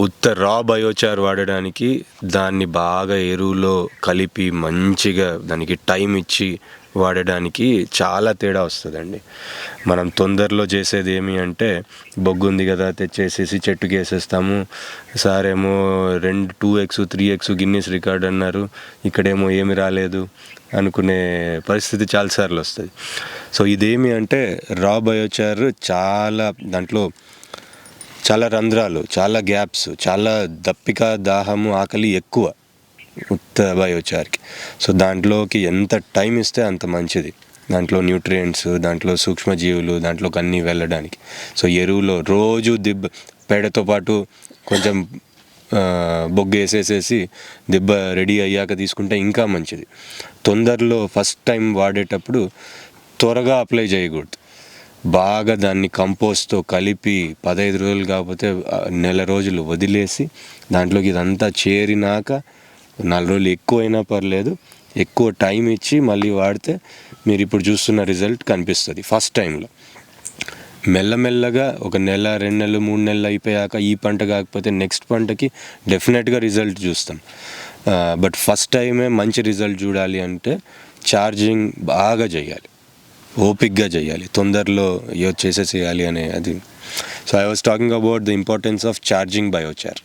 ఉత్త రా బయోచార్ వాడడానికి దాన్ని బాగా ఎరువులో కలిపి మంచిగా దానికి టైం ఇచ్చి వాడడానికి చాలా తేడా వస్తుందండి. మనం తొందరలో చేసేది ఏమి అంటే బొగ్గు ఉంది కదా తెచ్చేసేసి చెట్టుకి వేసేస్తాము. సార్ ఏమో రెండు two x three x Guinness record అన్నారు. ఇక్కడేమో ఏమి రాలేదు అనుకునే పరిస్థితి చాలాసార్లు వస్తుంది. సో ఇదేమి అంటే రా బయోచార్ చాలా దాంట్లో చాలా రంధ్రాలు చాలా గ్యాప్స్ చాలా దప్పిక దాహము ఆకలి ఎక్కువ ఉత్త బయోచార్కి. సో దాంట్లోకి ఎంత టైం ఇస్తే అంత మంచిది. దాంట్లో న్యూట్రియంట్స్ దాంట్లో సూక్ష్మజీవులు దాంట్లోకి అన్నీ వెళ్ళడానికి. సో ఎరువులో రోజు దిబ్బ పేడతో పాటు కొంచెం బొగ్గు వేసేసేసి దిబ్బ రెడీ అయ్యాక తీసుకుంటే ఇంకా మంచిది. తొందరలో ఫస్ట్ టైం వాడేటప్పుడు త్వరగా అప్లై చేయకూడదు. బాగా దాన్ని కంపోస్ట్తో కలిపి పదహైదు రోజులు కాకపోతే నెల రోజులు వదిలేసి దాంట్లోకి ఇదంతా చేరినాక నాలుగు రోజులు ఎక్కువైనా పర్లేదు. ఎక్కువ టైం ఇచ్చి మళ్ళీ వాడితే మీరు ఇప్పుడు చూస్తున్న రిజల్ట్ కనిపిస్తుంది ఫస్ట్ టైంలో. మెల్లమెల్లగా ఒక నెల రెండు నెలలు మూడు నెలలు అయిపోయాక ఈ పంట కాకపోతే నెక్స్ట్ పంటకి డెఫినెట్గా రిజల్ట్ చూస్తాం. బట్ ఫస్ట్ టైమే మంచి రిజల్ట్ చూడాలి అంటే ఛార్జింగ్ బాగా చేయాలి. ఓపిక్గా చేయాలి. తొందరలో ఏ చేసే చేయాలి అనే అది. So I was talking about the importance of charging biochar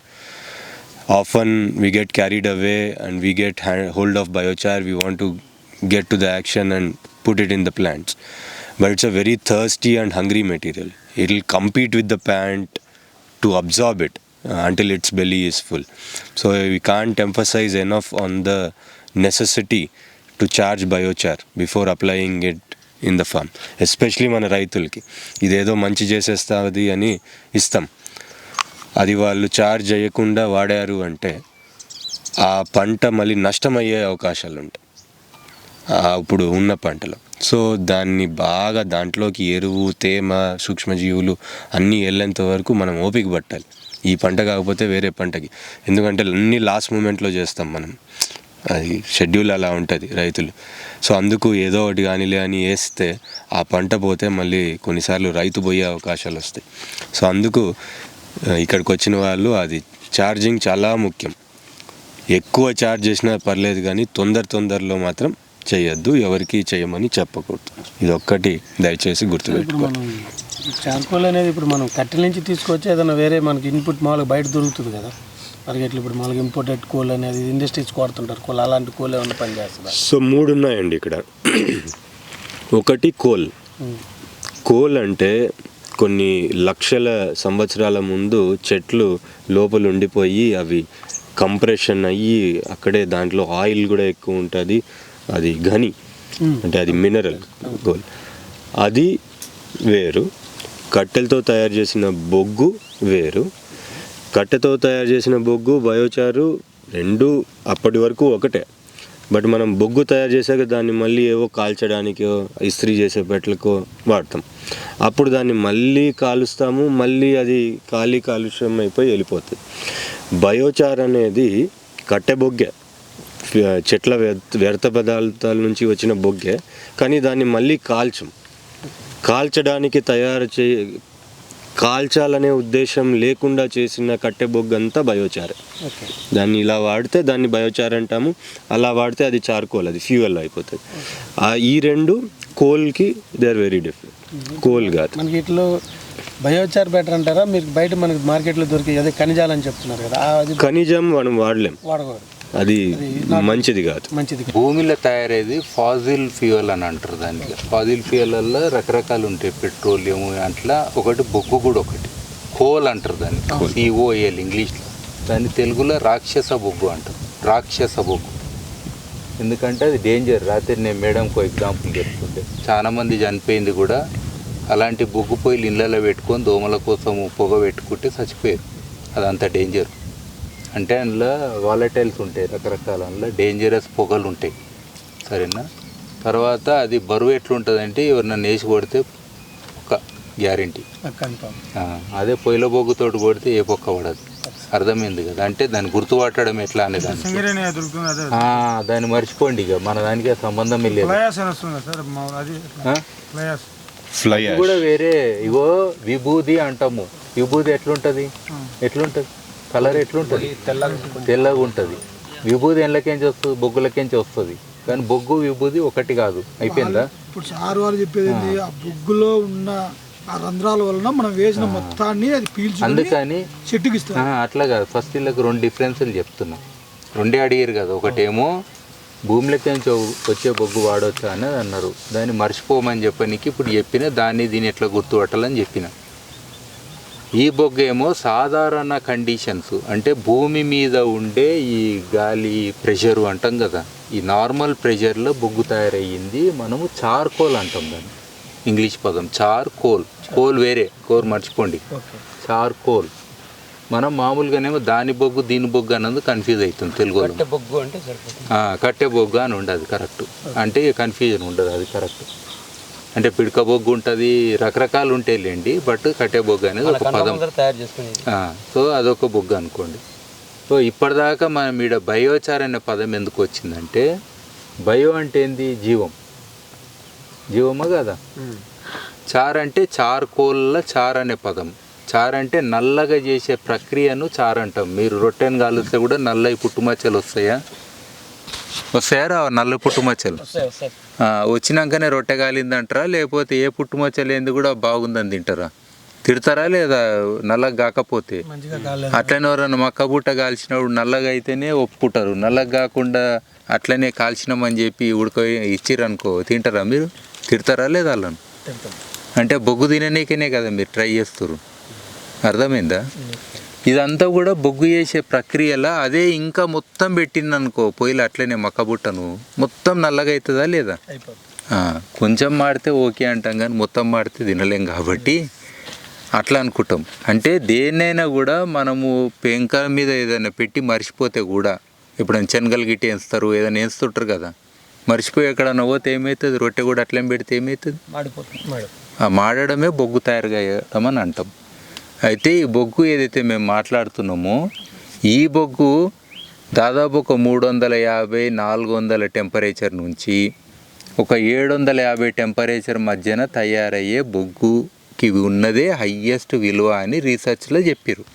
often we get carried away and we get hand hold of biochar we want to get to the action and put it in the plants but it's a very thirsty and hungry material it will compete with the plant to absorb it until its belly is full so we can't emphasise enough on the necessity to charge biochar before applying it in the farm especially మన రైతులకి. ఇదేదో మంచి చేసేస్తుంది అని ఇస్తాం అది వాళ్ళు charge చేయకుండా వాడారు అంటే ఆ పంట మళ్ళీ నష్టమయ్యే అవకాశాలు ఉంటాయి ఇప్పుడు ఉన్న పంటలో. సో దాన్ని బాగా దాంట్లోకి ఎరువు తేమ సూక్ష్మజీవులు అన్నీ వెళ్ళేంత వరకు మనం ఓపిక పట్టాలి. ఈ పంట కాకపోతే వేరే పంటకి. ఎందుకంటే అన్నీ లాస్ట్ మూమెంట్లో చేస్తాం మనం. అది షెడ్యూల్ అలా ఉంటుంది రైతులు. సో అందుకు ఏదో ఒకటి కానీలే అని వేస్తే ఆ పంట పోతే మళ్ళీ కొన్నిసార్లు రైతు పోయే అవకాశాలు వస్తాయి. సో అందుకు ఇక్కడికి వచ్చిన వాళ్ళు అది ఛార్జింగ్ చాలా ముఖ్యం. ఎక్కువ ఛార్జ్ చేసినా పర్లేదు కానీ తొందర తొందరలో మాత్రం చేయొద్దు ఎవరికి చేయమని చెప్పకూడదు. ఇది ఒక్కటి దయచేసి గుర్తుపెట్టుకోవాలి. చార్కోల్ అనేది ఇప్పుడు మనం కట్టెల నుంచి తీసుకొచ్చి ఏదైనా వేరే మనకి ఇన్పుట్ మామూలుగా బయట దొరుకుతుంది కదా. మార్కెట్లో ఇప్పుడు మనకి ఇంపోర్టెడ్ కోల్ అనేది ఇండస్ట్రీస్ కొడుతుంటారు కోల్ అలాంటి కోల్ ఏమైనా పని చేస్తుందా సో మూడు ఉన్నాయండి ఇక్కడ. ఒకటి కోల్ కోల్ అంటే కొన్ని లక్షల సంవత్సరాల ముందు చెట్లు లోపల ఉండిపోయి అవి కంప్రెషన్ అయ్యి అక్కడే దాంట్లో ఆయిల్ కూడా ఎక్కువ ఉంటుంది. అది ఘని. అంటే అది మినరల్ కోల్ అది వేరు. కట్టెలతో తయారు చేసిన బొగ్గు వేరు. కట్టెతో తయారు చేసిన బొగ్గు బయోచారు రెండు అప్పటి వరకు ఒకటే. బట్ మనం బొగ్గు తయారు చేశాక దాన్ని మళ్ళీ ఏవో కాల్చడానికో ఇస్త్రీ చేసే బట్టలకో వాడతాం. అప్పుడు దాన్ని మళ్ళీ కాలుస్తాము మళ్ళీ అది ఖాళీ కాలుష్యం అయిపోయి వెళ్ళిపోతుంది. బయోచార్ అనేది కట్టె బొగ్గే. చెట్ల వ్యర్థ వ్యర్థ పదార్థాల నుంచి వచ్చిన బొగ్గే. కానీ దాన్ని మళ్ళీ కాల్చం. కాల్చడానికి తయారు చే కాల్చాలనే ఉద్దేశం లేకుండా చేసిన కట్టె బొగ్గు అంతా బయోచారే దాన్ని ఇలా వాడితే దాన్ని బయోచార్ అంటాము. అలా వాడితే అది చార్కోల్ అది ఫ్యూయల్ అయిపోతుంది. ఆ ఈ రెండు కోల్కి they are very different. Coal కాదు. మనకి ఇట్లో బయోచార్ బెటర్ అంటారా? మీరు బయట మనకి మార్కెట్లో దొరికే అదే ఖనిజాలని చెప్తున్నారు కదా ఖనిజం మనం వాడలేం. వాడకూడదు. అది మంచిది కాదు. మంచిది భూమిలో తయారయ్యేది ఫాజిల్ ఫ్యూయల్ అని అంటారు దానికి. ఫాజిల్ ఫ్యూయల్లో రకరకాలు ఉంటాయి. పెట్రోలియం అట్లా ఒకటి బొగ్గు కూడా ఒకటి. కోల్ అంటారు దాన్ని సిఓఎల్ ఇంగ్లీష్లో. దాన్ని తెలుగులో రాక్షస బొగ్గు అంటారు. రాక్షస బొగ్గు. ఎందుకంటే అది డేంజర్ రాత్రి నేను మేడంకు ఎగ్జాంపుల్ చెప్తుంటే చాలా మంది చనిపోయింది కూడా అలాంటి బొగ్గు పొయ్యిలు ఇళ్ళలో పెట్టుకొని దోమల కోసం పొగ పెట్టుకుంటే చచ్చిపోయారు. అదంతా డేంజర్ అంటే అందులో వాలటైల్స్ ఉంటాయి రకరకాల అందులో డేంజరస్ పొగలు ఉంటాయి. సరేనా? తర్వాత అది బరువు ఎట్లుంటుందంటే ఎవరినైనా వేసి కొడితే ఒక గ్యారంటీ అదే పొయ్యిల బొగ్గుతోటి కొడితే ఏ పొక్క పడదు. అర్థమైంది కదా? అంటే దాన్ని గుర్తుపట్టడం ఎట్లా అనే ఆ, దాన్ని మర్చిపోండి ఇక. మన దానికి సంబంధం లేదు. కూడా వేరే ఇగో విభూది అంటాము. విభూది ఎట్లుంటది? ఎట్లుంటది? కలర్ ఎట్లుంటుంది? తెల్లగా ఉంటుంది విభూది ఎండ్లకేంచి వస్తుంది బొగ్గులకేంచి వస్తుంది కానీ బొగ్గు విభూది ఒకటి కాదు. అయిపోయిందా? ఇప్పుడు సార్ వాళ్ళు చెప్పేది ఆ. బొగ్గులో ఉన్న ఆ రంధ్రాల వలన మనం వేసిన మొత్తాన్ని అది పీల్చుకొని అందుకని చెట్టుకి అట్లా కాదు. ఫస్ట్ వీళ్ళకి రెండు డిఫరెన్స్లు చెప్తున్నా. రెండే అడిగారు కదా. ఒకటేమో భూమిలోకి నుంచి వచ్చే బొగ్గు వాడొచ్చా అనేది అన్నారు. దాన్ని మర్చిపోమని చెప్పనీకి ఇప్పుడు చెప్పిన దాన్ని దీన్ని ఎట్లా గుర్తుపట్టాలని చెప్పిన. ఈ బొగ్గు ఏమో సాధారణ కండిషన్స్ అంటే భూమి మీద ఉండే ఈ గాలి ప్రెషరు అంటాం కదా. ఈ నార్మల్ ప్రెషర్లో బొగ్గు తయారయ్యింది. మనము చార్కోల్ అంటాం దాన్ని. ఇంగ్లీష్ పదం చార్ కోల్ కోల్ వేరే. కోర్ మర్చిపోండి. చార్కోల్ మనం మామూలుగానేమో దాని బొగ్గు దీని బొగ్గు అన్నది కన్ఫ్యూజ్ అవుతుంది తెలుగు బొగ్గు అంటే కట్టె బొగ్గు అని ఉండదు. కరెక్ట్ అంటే కన్ఫ్యూజన్ ఉండదు. అది కరెక్ట్ అంటే పిడక బొగ్గు ఉంటుంది రకరకాలు ఉంటాయిలేండి బట్ కట్టె బొగ్గు అనేది ఒక పదం. తయారు సో అదొక బొగ్గు అనుకోండి. సో ఇప్పటిదాకా మనం ఈడ బయోచార్ అనే పదం ఎందుకు వచ్చిందంటే బయో అంటే ఏంది? జీవం. జీవమా కదా? చార్ అంటే చార్కోల్ల చార్ అనే పదం. చార్ అంటే నల్లగా చేసే ప్రక్రియను చార్ అంటాం. మీరు రొట్టెను కాలుస్తే కూడా నల్లవి పుట్టుమచ్చలు వస్తాయా? వస్తాయా రా? నల్ల పుట్టుమచ్చలు వచ్చినాకనే రొట్టె కాలిందంటారా? లేకపోతే ఏ పుట్టుమచ్చలు ఏంది కూడా బాగుందని తింటారా? తిడతారా లేదా నల్లగా కాకపోతే? అట్లనే ఎవరన్నా మక్క బుట్ట కాల్చినప్పుడు నల్లగా అయితేనే ఒప్పుకుంటారు. నల్లగా కాకుండా అట్లనే కాల్చినామని చెప్పి ఉడక ఇచ్చిరనుకో తింటారా మీరు? తిడతారా లేదా వాళ్ళని? అంటే బొగ్గు తిననీకనే కదా మీరు ట్రై చేస్తారు అర్థమైందా? ఇదంతా కూడా బొగ్గు చేసే ప్రక్రియలో అదే ఇంకా మొత్తం పెట్టిందనుకో పొయ్యిలు అట్లనే మక్క బుట్టను మొత్తం నల్లగా అవుతుందా లేదా కొంచెం మాడితే ఓకే అంటాం కానీ మొత్తం మాడితే తినలేం కాబట్టి అట్లా అనుకుంటాం. అంటే దేన్నైనా కూడా మనము పెంక మీద ఏదైనా పెట్టి మర్చిపోతే కూడా ఎప్పుడైనా శనగలు గిట్టి వేస్తారు ఏదైనా వేస్తుంటారు కదా మర్చిపోయి ఎక్కడన్నా పోతే ఏమవుతుంది రొట్టె కూడా అట్లేం పెడితే ఏమవుతుంది మాడిపోతుంది మాడడమే బొగ్గు తయారుగా అని అంటాం. అయితే ఈ బొగ్గు ఏదైతే మేము మాట్లాడుతున్నామో ఈ బొగ్గు దాదాపు ఒక మూడు వందల యాభై నాలుగు వందల టెంపరేచర్ నుంచి ఒక ఏడు వందల యాభై టెంపరేచర్ మధ్యన తయారయ్యే బొగ్గుకి ఉన్నదే హయ్యెస్ట్ విలువ అని రీసెర్చ్లో చెప్పారు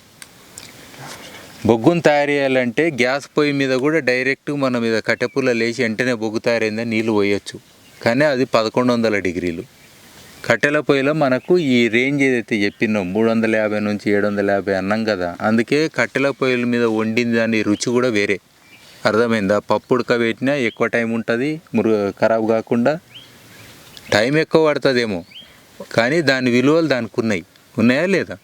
బొగ్గును తయారు చేయాలంటే గ్యాస్ పొయ్యి మీద కూడా డైరెక్ట్ మన మీద కట్టెపుల్ల లేచి వెంటనే బొగ్గు తయారైందని నీళ్ళు పోయొచ్చు. కానీ అది పదకొండు వందల డిగ్రీలు. కట్టెల పొయ్యిలో మనకు ఈ రేంజ్ ఏదైతే చెప్పినాం మూడు వందల యాభై నుంచి ఏడు వందల యాభై అన్నాం కదా అందుకే కట్టెల పొయ్యిల మీద వండిన దాని రుచి కూడా వేరే. అర్థమైందా? పప్పు ఉడకబెట్టినా ఎక్కువ టైం ఉంటుంది మురు ఖరాబ్ కాకుండా టైం ఎక్కువ పడుతుందేమో. కానీ దాని విలువలు దానికి ఉన్నాయి. ఉన్నాయా లేదా?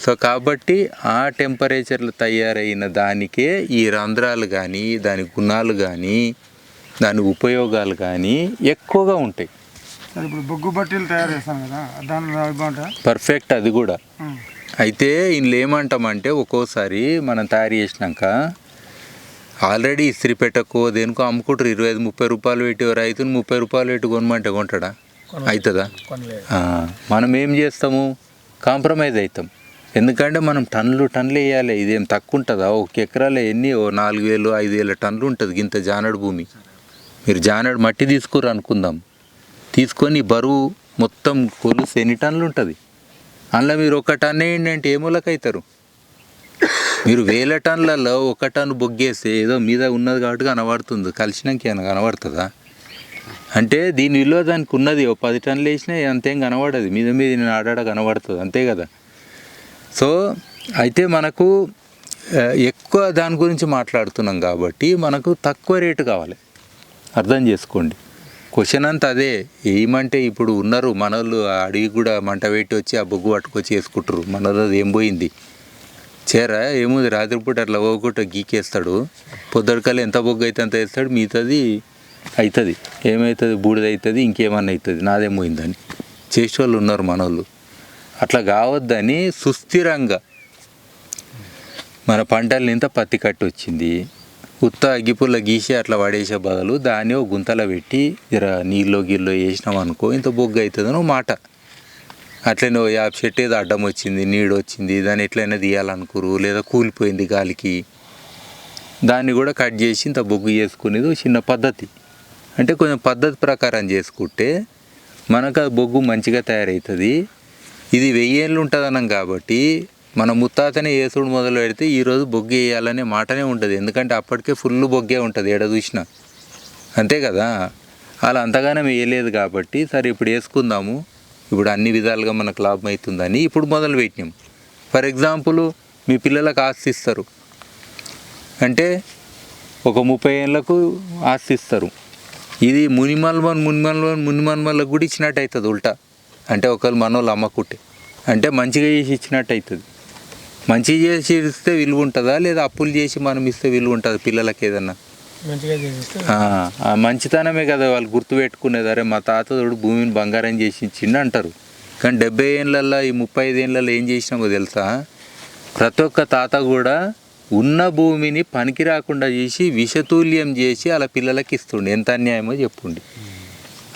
సో కాబట్టి ఆ టెంపరేచర్లు తయారైన దానికే ఈ రంధ్రాలు కానీ దాని గుణాలు కానీ దాని ఉపయోగాలు కానీ ఎక్కువగా ఉంటాయి. సార్ ఇప్పుడు బొగ్గు బట్టీలు తయారు చేస్తాం కదా బాగుంటాయి? పర్ఫెక్ట్ అది కూడా. అయితే ఇందులో ఏమంటామంటే ఒక్కోసారి మనం తయారు చేసినాక ఆల్రెడీ ఇస్త్రీ పెట్టకో దేనికో అమ్ముకుంటారు. ఇరవై ఐదు ముప్పై రూపాయలు పెట్టి రైతుని ముప్పై రూపాయలు పెట్టి కొనమంటే కొంటాడా? అవుతుందా? మనం ఏం చేస్తాము? కాంప్రమైజ్ అవుతాం. ఎందుకంటే మనం టన్నులు టన్నులు వేయాలి. ఇదేం తక్కువ ఉంటుందా? ఒక ఎకరాలో ఎన్ని? ఓ నాలుగు వేలు ఐదు వేల టన్నులు ఉంటుంది ఇంత జానడు భూమి. మీరు జానడు మట్టి తీసుకురు అనుకుందాం. తీసుకొని బరువు మొత్తం కొలుసు ఎన్ని టన్నులు ఉంటుంది? అందులో మీరు ఒక టన్ వేయండి అంటే ఏ మీరు వేల టన్నులలో ఒక టన్ను బొగ్గేస్తే ఏదో మీద ఉన్నది కాబట్టి కనబడుతుంది. కలిసినాక ఏమైనా కనబడుతుందా? అంటే దీని విలువ దానికి ఉన్నది. ఓ పది టన్నులు వేసినా అంతేం కనబడదు. మీద మీద నేను ఆడాడ కనబడుతుంది. అంతే కదా? సో అయితే మనకు ఎక్కువ దాని గురించి మాట్లాడుతున్నాం కాబట్టి మనకు తక్కువ రేటు కావాలి. అర్థం చేసుకోండి. క్వశ్చన్ అంతా అదే. ఏమంటే ఇప్పుడు ఉన్నారు మనోళ్ళు ఆ అడిగి కూడా మంట పెట్టి వచ్చి ఆ బొగ్గు పట్టుకొచ్చి వేసుకుంటారు మనలో ఏం పోయింది? చేరా ఏముంది? రాత్రిపూట అట్లా పోకుండా గీకేస్తాడు. పొద్దుడికల్లా ఎంత బొగ్గు అయితే అంత వేస్తాడు. మిగతాది అవుతుంది ఏమవుతుంది బూడిద అవుతుంది ఇంకేమన్నా అవుతుంది నాదేం పోయిందని. చేసేవాళ్ళు ఉన్నారు మనోళ్ళు. అట్లా కావద్దని సుస్థిరంగా మన పంటల్ని ఇంత పత్తి కట్టి వచ్చింది ఉత్త అగ్గిపుల్ల గీసి అట్లా పడేసే బదులు దాన్ని ఒక గుంతలో పెట్టి జర నీళ్ళు గిల్లో వేసినాం అనుకో ఇంత బొగ్గు అవుతుందని మాట. అట్లనే ఓ యాప్ చెట్టు ఏదో అడ్డం వచ్చింది నీడు వచ్చింది దాన్ని ఎట్లయినా తీయాలనుకోరు లేదా కూలిపోయింది గాలికి. దాన్ని కూడా కట్ చేసి ఇంత బొగ్గు చేసుకునేది చిన్న పద్ధతి. అంటే కొంచెం పద్ధతి ప్రకారం చేసుకుంటే మనకు ఆ బొగ్గు మంచిగా తయారవుతుంది. ఇది వెయ్యేళ్ళు ఉంటుందనం కాబట్టి మన ముత్తాతనే ఏసుడు మొదలు పెడితే ఈరోజు బొగ్గి వేయాలనే మాటనే ఉంటుంది. ఎందుకంటే అప్పటికే ఫుల్ బొగ్గే ఉంటుంది ఎడ చూసినా. అంతే కదా? అలా అంతగానం వేయలేదు కాబట్టి సరే ఇప్పుడు వేసుకుందాము. ఇప్పుడు అన్ని విధాలుగా మనకు లాభం అవుతుందని ఇప్పుడు మొదలు పెట్టినాం. ఫర్ ఎగ్జాంపుల్ మీ పిల్లలకు ఆస్తి ఇస్తారు అంటే ఒక ముప్పై ఏళ్ళకు ఆస్తి ఇస్తారు ఇది మునిమల్మన్ మునిమల్మన్ మునిమల్మలకు కూడా ఇచ్చినట్టు అవుతుంది ఉల్టా. అంటే ఒకళ్ళు మనోళ్ళు అమ్మకుంటే. అంటే మంచిగా చేసి ఇచ్చినట్టు అవుతుంది మంచిగా చేసి ఇస్తే విలువ ఉంటుందా లేదా అప్పులు చేసి మనం ఇస్తే విలువ ఉంటుందా పిల్లలకి ఏదన్నా? మంచితనమే కదా వాళ్ళు గుర్తుపెట్టుకునేది. అరే మా తాతడు భూమిని బంగారం చేసి ఇచ్చిండు అంటారు. కానీ డెబ్బై ఏళ్ళల్లో ఈ ముప్పై ఐదు ఏళ్ళల్లో ఏం చేసినామో తెలుసా? ప్రతి ఒక్క తాత కూడా ఉన్న భూమిని పనికి రాకుండా చేసి విషతూల్యం చేసి అలా పిల్లలకి ఇస్తుండే. ఎంత అన్యాయమో చెప్పుండి.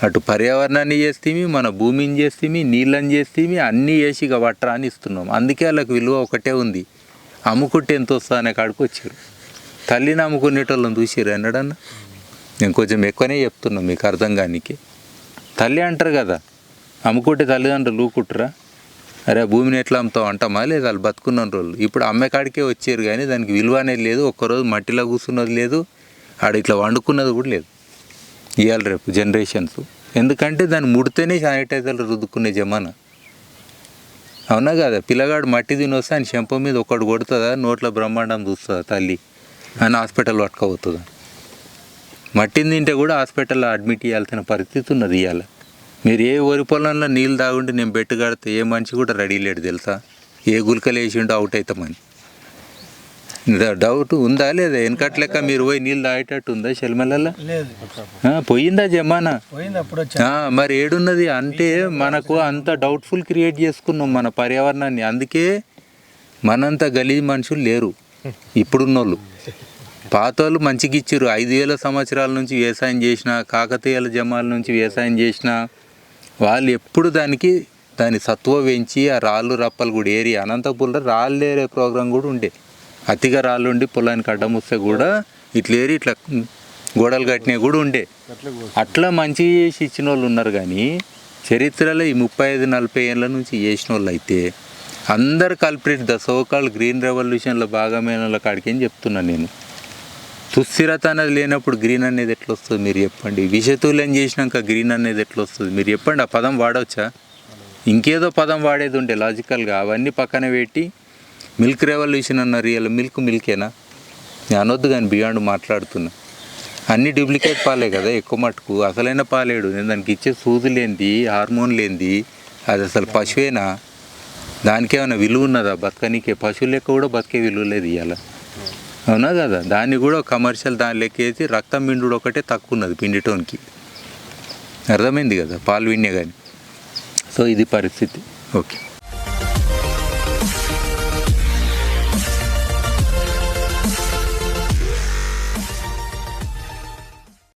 అటు పర్యావరణాన్ని చేస్తేమి మన భూమిని చేస్తేమి నీళ్ళని చేస్తేమి అన్నీ వేసి ఇక వట్రా అని ఇస్తున్నాం. అందుకే వాళ్ళకి విలువ ఒకటే ఉంది. అమ్ముకుంటే ఎంత వస్తా అనే కాడికి వచ్చారు. తల్లిని అమ్ముకునేటోళ్ళని చూసిరు అన్నాడన్న నేను కొంచెం ఎక్కువనే చెప్తున్నాను మీకు అర్థం కానికి. తల్లి అంటారు కదా అమ్ముకుంటే తల్లిదండ్రులు ఊకుంటారా అరే భూమిని ఎట్లా అమ్ముతావు అంటామా? లేదు వాళ్ళు బతుకున్న రోజులు. ఇప్పుడు అమ్మే కాడికే వచ్చారు కానీ దానికి విలువ అనేది లేదు. ఒక్కరోజు మట్టిలో కూర్చున్నది లేదు. ఆడ ఇట్లా వండుకున్నది కూడా లేదు. ఇవాళ రేపు జనరేషన్స్. ఎందుకంటే దాన్ని ముడితేనే శానిటైజర్లు రుద్దుకునే జమానా. అవునా కదా? పిల్లగాడు మట్టి తినొస్తే ఆయన చెంప మీద ఒకటి కొడుతుందా? నోట్లో బ్రహ్మాండం చూస్తుందా తల్లి? అని హాస్పిటల్ పట్టుకోబోతుందా మట్టిని తింటే కూడా హాస్పిటల్లో అడ్మిట్ చేయాల్సిన పరిస్థితి ఉన్నది ఇవాళ మీరు ఏ వరి పొలంలో నీళ్ళు తాగుంటే నేను బెట్టు కడితే ఏ మనిషి కూడా రెడీ లేడు తెలుసా? ఏ గుల్కలు వేసిండో అవుట్ అవుతామని డౌట్ ఉందా లేదా? వెనకట్ లెక్క మీరు పోయి నీళ్ళు తాగేటట్టు ఉందా శల్మలలో లేదు. పోయిందా జమానా? మరి ఏడున్నది? అంటే మనకు అంత డౌట్ఫుల్ క్రియేట్ చేసుకున్నాం మన పర్యావరణాన్ని. అందుకే మనంత గలీజ్ మనుషులు లేరు. ఇప్పుడున్నోళ్ళు. పాతోళ్ళు మంచిగా ఇచ్చారు ఐదు వేల సంవత్సరాల నుంచి వ్యవసాయం చేసిన కాకతీయుల జమాల నుంచి వ్యవసాయం చేసిన వాళ్ళు ఎప్పుడు దానికి దాని సత్వ పెంచి ఆ రాళ్ళు రప్పలు కూడా ఏరి అనంతపురంలో రాళ్ళు ఏరే ప్రోగ్రాం కూడా ఉండే. అతిగా రాళ్ళు ఉండి పొలానికి అడ్డం వస్తే కూడా ఇట్లా ఏరి ఇట్లా గోడలు కట్టినవి కూడా ఉండే. అట్లా మంచి చేసి ఇచ్చిన వాళ్ళు ఉన్నారు కానీ చరిత్రలో ఈ ముప్పై ఐదు నలభై ఏళ్ళ నుంచి చేసిన వాళ్ళు అయితే అందరు culprit the so called green రెవల్యూషన్లో భాగమైన వాళ్ళ కాడికి అని చెప్తున్నాను నేను. సుస్థిరత అనేది లేనప్పుడు గ్రీన్ అనేది ఎట్లా వస్తుంది మీరు చెప్పండి. విషతుల్యం చేసినాక గ్రీన్ అనేది ఎట్లా వస్తుంది మీరు చెప్పండి. ఆ పదం వాడవచ్చా? ఇంకేదో పదం వాడేది ఉండే లాజికల్గా అవన్నీ పక్కన పెట్టి మిల్క్ రెవల్యూషన్ అన్నారు రియల్ మిల్క్ మిల్కేనా నేను అనొద్దు కానీ బియాండ్ మాట్లాడుతున్నా. అన్ని డూప్లికేట్ పాలే కదా ఎక్కువ మటుకు. అసలైన పాలేడు. నేను దానికి ఇచ్చే సూది లేనిది హార్మోన్ లేనిది అది అసలు పశువేనా? దానికి ఏమైనా విలువ ఉన్నదా? బతకనీకే. పశువు లెక్క కూడా బతికే విలువ లేదు ఇవాళ అవునా కదా? దాన్ని కూడా కమర్షియల్ దాని లెక్క వేసి రక్తం పిండుడు ఒకటే తక్కువ ఉన్నది పిండిటోనికి అర్థమైంది కదా? పాలు విన్నే కానీ సో ఇది పరిస్థితి. ఓకే.